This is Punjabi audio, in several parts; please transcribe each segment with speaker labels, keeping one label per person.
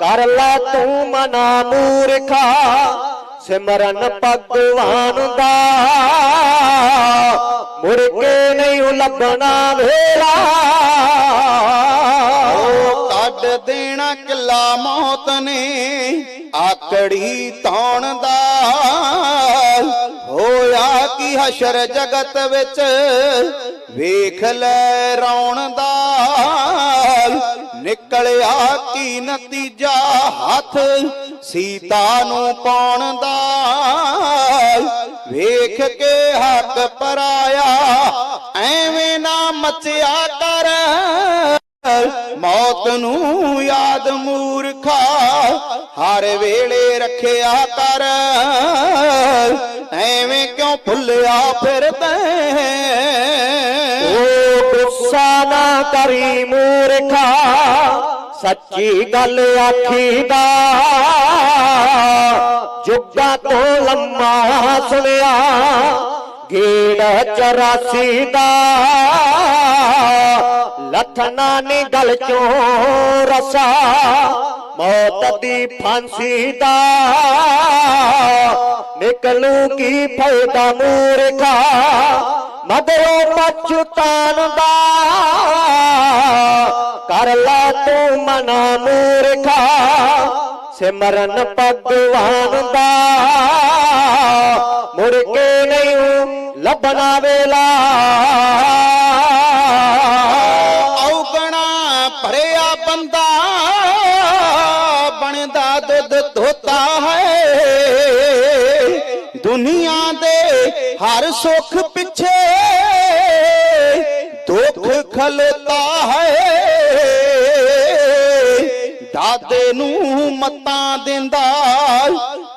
Speaker 1: ਕਰ ਲੈ ਤੂੰ ਮਨਾ ਮੂਰਖਾ, ਸਿਮਰਨ ਭਗਵਾਨ ਦਾ। ਮੁੜ ਕੇ ਨਹੀਂ ਉਹ ਲੱਭਣਾ ਵੇਲਾ।
Speaker 2: ਉਹ ਕੱਢ ਦੇਣਾ ਕਿਲਾ ਮੌਤ ਨੇ, ਆਕੜੀ ਤੌਣ ਦਾ। ਹੋਇਆ ਕੀ ਹਸ਼ਰ ਜਗਤ ਵਿੱਚ, ਵੇਖ ਲੈ ਰੌਣ ਦਾ। ਨਿਕਲਿਆ ਕੀ ਨਤੀਜਾ? ਹੱਥ ਸੀਤਾ ਨੂੰ ਪਾਉਣ ਦਾ। ਵੇਖ ਕੇ ਹੱਕ ਪਰਾਇਆ, ਐਵੇਂ ਨਾ ਮਚਿਆ ਕਰ। ਮੌਤ ਨੂੰ ਯਾਦ ਮੂਰਖਾ, ਹਰ ਵੇਲੇ ਰੱਖਿਆ ਕਰ। ਐਵੇਂ ਕਿਉਂ ਭੁੱਲਿਆ ਫਿਰ
Speaker 1: ਓ ਨਾ ਕਰੀ ਮੂਰਖਾ, ਸੱਚੀ ਗੱਲ ਆਖੀਦਾ ਜੁੱਗਾ ਤੋਂ ਲੰਮਾ ਸੁਣਿਆ, ਗੇੜ 84 ਦਾ। ਲਥਨਾ ਨੀ ਗਲ ਚੋਂ ਰਸਾ, ਮੌਤ ਦੀ ਫਾਂਸੀ ਦਾ। ਨਿਕਲੂ ਕੀ ਫਾਇਦਾ ਮੂਰਖਾ? ਮਗਰੋਂ ਪਛਤਾਨ ਦਾ। ਕਰ ਲੈ ਤੂੰ ਮਨਾ ਮੂਰਖਾ ਸਿਮਰਨ ਭਗਵਾਨ ਦਾ। ਮੁੜ ਕੇ ਨਹੀਂ ਲੱਭਣਾ ਵੇਲਾ।
Speaker 2: ਔਗਣਾ ਭਰਿਆ ਬੰਦਾ। ਬਣਦਾ ਦੁੱਧ ਧੋਤਾ ਦੁਨੀਆ ਦੇ ਹਰ ਸੁੱਖ ਪਿੱਛੇ ਦੁੱਖ ਖਲੋਤਾ ਹੈ। ਦਾਦੇ ਨੂੰ ਮਤਾਂ ਦਿੰਦਾ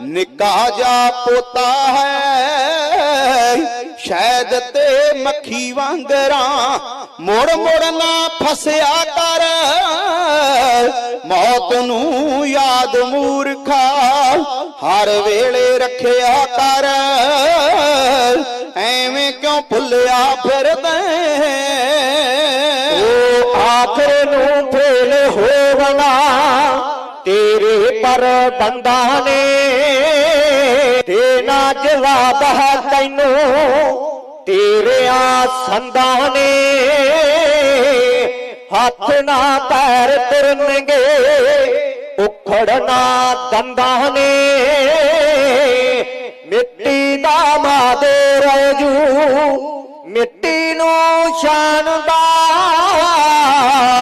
Speaker 2: ਨਿੱਕਾ ਜਾ ਪੋਤਾ ਹੈ। ਸ਼ਾਇਦ ਤੇ ਮੱਖੀ ਵਾਂਗਰਾ ਮੋੜ ਮੋੜ ਨਾ ਫਸਿਆ ਕਰ। ਮੌਤ ਨੂੰ ਯਾਦ ਮੂਰਖਾ, ਹਰ ਵੇਲੇ ਰੱਖਿਆ ਕਰ। ਐਵੇਂ ਕਿਉਂ ਭੁੱਲਿਆ ਫਿਰਦਾ
Speaker 1: ਉਹ ਆਖਰ ਨੂੰ ਫੇਲ ਹੋਵਣਾ, ਤੇਰੇ ਪਰ ਬੰਦਾ ਨੇ। ਦੇਣਾ ਜਵਾਬ ਹੈ ਤੈਨੂੰ ਆ ਸੰਦਾਂ ਨੇ। ਹੱਥ ਨਾ ਪੈਰ ਤੁਰਨਗੇ, ਉਖੜਨਾ ਦੰਦਾਂ ਨੇ। ਮਿੱਟੀ ਦਾ ਮਾਦੇ ਰਹਿ ਜੂ, ਮਿੱਟੀ ਨੂੰ ਸ਼ਾਨ ਦਾ